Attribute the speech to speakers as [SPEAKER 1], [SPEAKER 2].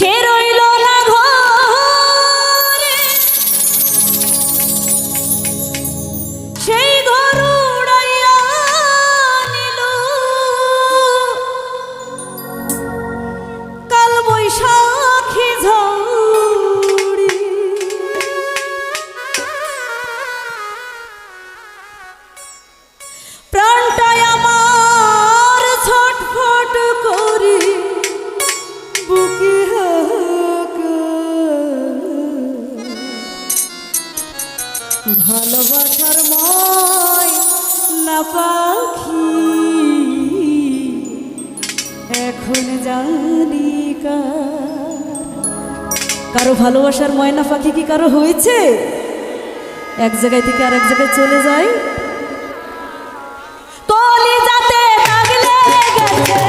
[SPEAKER 1] Quiero ভালোবাসার ময় না পাখি। এখন জানি কারও। ভালোবাসার ময়না পাখি কি কারও হয়েছে? এক জায়গায় থেকে আর এক জায়গায় চলে যায়। কলি যাতে গেছে।